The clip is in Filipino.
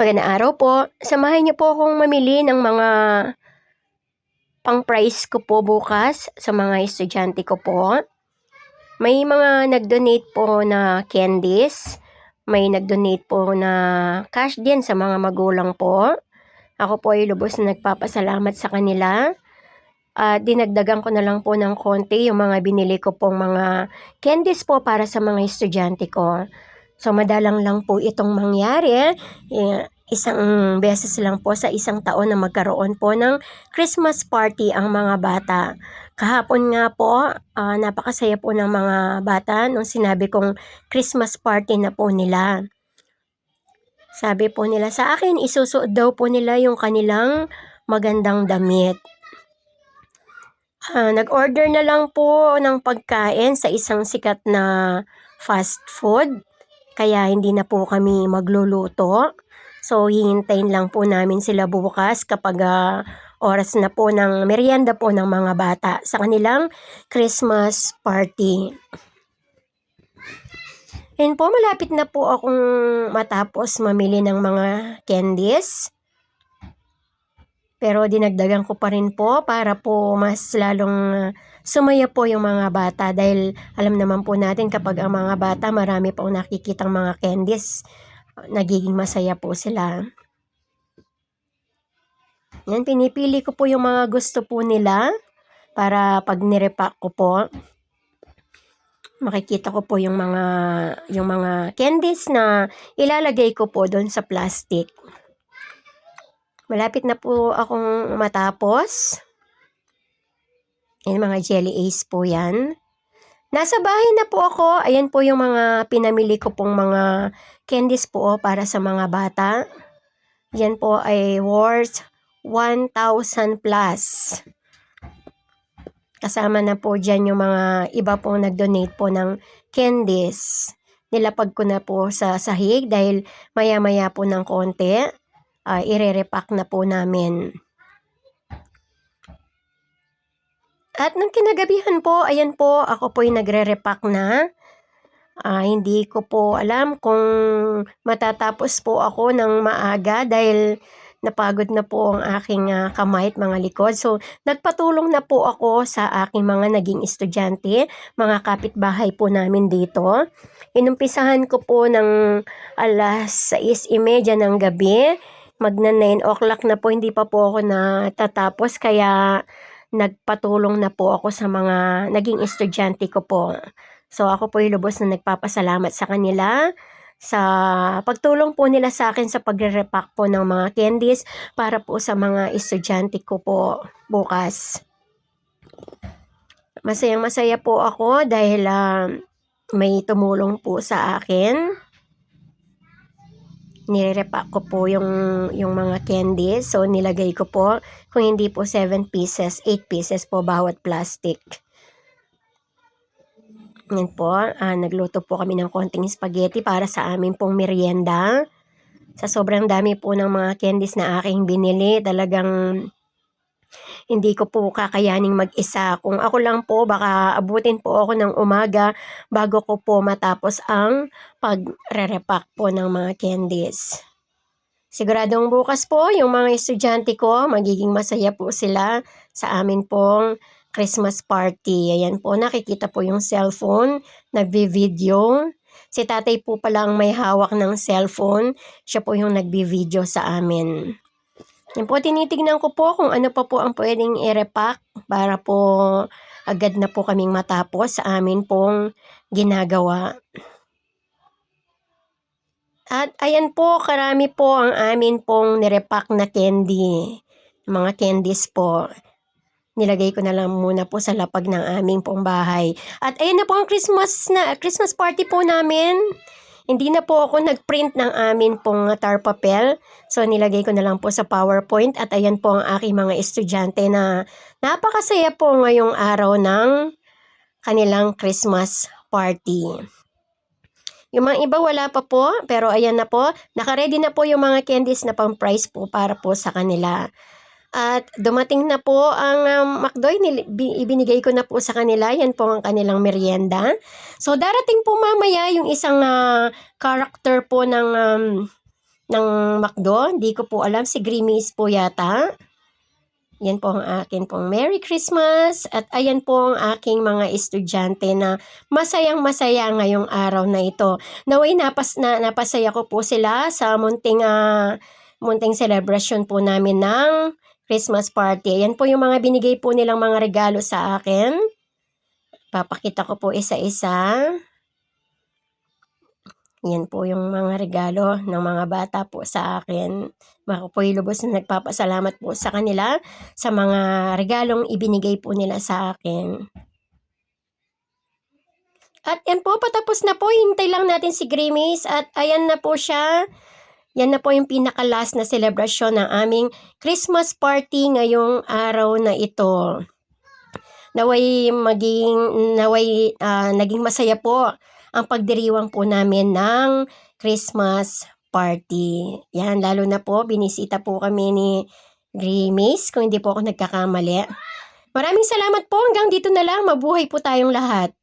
Magandang araw po. Samahan niyo po akong mamili ng mga pang-price ko po bukas sa mga estudyante ko po. May mga nag-donate po na candies. May nag-donate po na cash din sa mga magulang po. Ako po ay lubos na nagpapasalamat sa kanila. At dinagdagan ko na lang po ng konti yung mga binili ko pong mga candies po para sa mga estudyante ko. So madalang lang po itong mangyari. Eh, isang beses lang po sa isang taon na magkaroon po ng Christmas party ang mga bata. Kahapon nga po, ah, napakasaya po ng mga bata nung sinabi kong Christmas party na po nila. Sabi po nila sa akin, isusuot daw po nila yung kanilang magandang damit. Ah, nag-order na lang po ng pagkain sa isang sikat na fast food. Kaya hindi na po kami magluluto. So, hihintayin lang po namin sila bukas kapag ah, oras na po ng merienda po ng mga bata sa kanilang Christmas party. Ayun po, malapit na po akong matapos mamili ng mga candies. Pero dinagdagan ko pa rin po para po mas lalong ah, sumaya po yung mga bata dahil alam naman po natin kapag ang mga bata marami pong nakikitang mga candies, nagiging masaya po sila. Yan, pinipili ko po yung mga gusto po nila para pag nirepack ko po, makikita ko po yung mga yung mga candies na ilalagay ko po doon sa plastic. Malapit na po akong matapos. Yan, mga jelly ace po yan. Nasa bahay na po ako. Ayan po yung mga pinamili ko pong mga candies po oh, para sa mga bata. Yan po ay worth 1,000 plus. Kasama na po dyan yung mga iba pong nag-donate po ng candies. Nilapag ko na po sa sahig dahil maya-maya po ng konti, uh, ire-repack na po namin. At nung kinagabihan po, ayan po, ako po yung nagre-repack na. Uh, hindi ko po alam kung matatapos po ako ng maaga dahil napagod na po ang aking uh, kamay at mga likod. So, nagpatulong na po ako sa aking mga naging estudyante, mga kapitbahay po namin dito. Inumpisahan ko po ng alas 6.30 ng gabi. Magna 9 o'clock na po, hindi pa po ako natatapos. Kaya, nagpatulong na po ako sa mga naging estudyante ko po. So ako po yung lubos na nagpapasalamat sa kanila sa pagtulong po nila sa akin sa pagre-repack po ng mga candies para po sa mga estudyante ko po bukas. Masayang masaya po ako dahil uh, may tumulong po sa akin nire-repack ko po yung, yung mga candies. So, nilagay ko po, kung hindi po 7 pieces, 8 pieces po bawat plastic. Yan po, uh, nagluto po kami ng konting spaghetti para sa amin pong merienda. Sa sobrang dami po ng mga candies na aking binili, talagang hindi ko po kakayaning mag-isa. Kung ako lang po, baka abutin po ako ng umaga bago ko po matapos ang pagre-repack po ng mga candies. Siguradong bukas po, yung mga estudyante ko, magiging masaya po sila sa amin pong Christmas party. Ayan po, nakikita po yung cellphone, nagbi-video. Si tatay po pala ang may hawak ng cellphone. Siya po yung nagbi-video sa amin. Yan po, tinitignan ko po kung ano pa po ang pwedeng i-repack para po agad na po kaming matapos sa amin pong ginagawa. At ayan po, karami po ang amin pong nirepack na candy. Mga candies po. Nilagay ko na lang muna po sa lapag ng aming pong bahay. At ayan na po ang Christmas na Christmas party po namin. Hindi na po ako nag-print ng amin pong tar papel. So, nilagay ko na lang po sa PowerPoint. At ayan po ang aking mga estudyante na napakasaya po ngayong araw ng kanilang Christmas party. Yung mga iba wala pa po, pero ayan na po. Nakaready na po yung mga candies na pang price po para po sa kanila. At dumating na po ang um, McDoy, ibinigay ko na po sa kanila. Yan po ang kanilang merienda. So darating po mamaya yung isang uh, character po ng um, ng McDo. Hindi ko po alam, si Grimace po yata. Yan po ang akin pong Merry Christmas at ayan po ang aking mga estudyante na masayang masaya ngayong araw na ito. Naway napas, na, napasaya ko po sila sa munting, ah, munting celebration po namin ng Christmas party. Ayan po yung mga binigay po nilang mga regalo sa akin. Papakita ko po isa-isa. Yan po yung mga regalo ng mga bata po sa akin. Ako po'y lubos na nagpapasalamat po sa kanila sa mga regalong ibinigay po nila sa akin. At yan po, patapos na po. Hintay lang natin si Grimace at ayan na po siya. Yan na po yung pinaka-last na celebration ng aming Christmas party ngayong araw na ito. Naway maging, naway ah, naging masaya po ang pagdiriwang po namin ng Christmas party. Yan, lalo na po, binisita po kami ni Grimace, kung hindi po ako nagkakamali. Maraming salamat po. Hanggang dito na lang. Mabuhay po tayong lahat.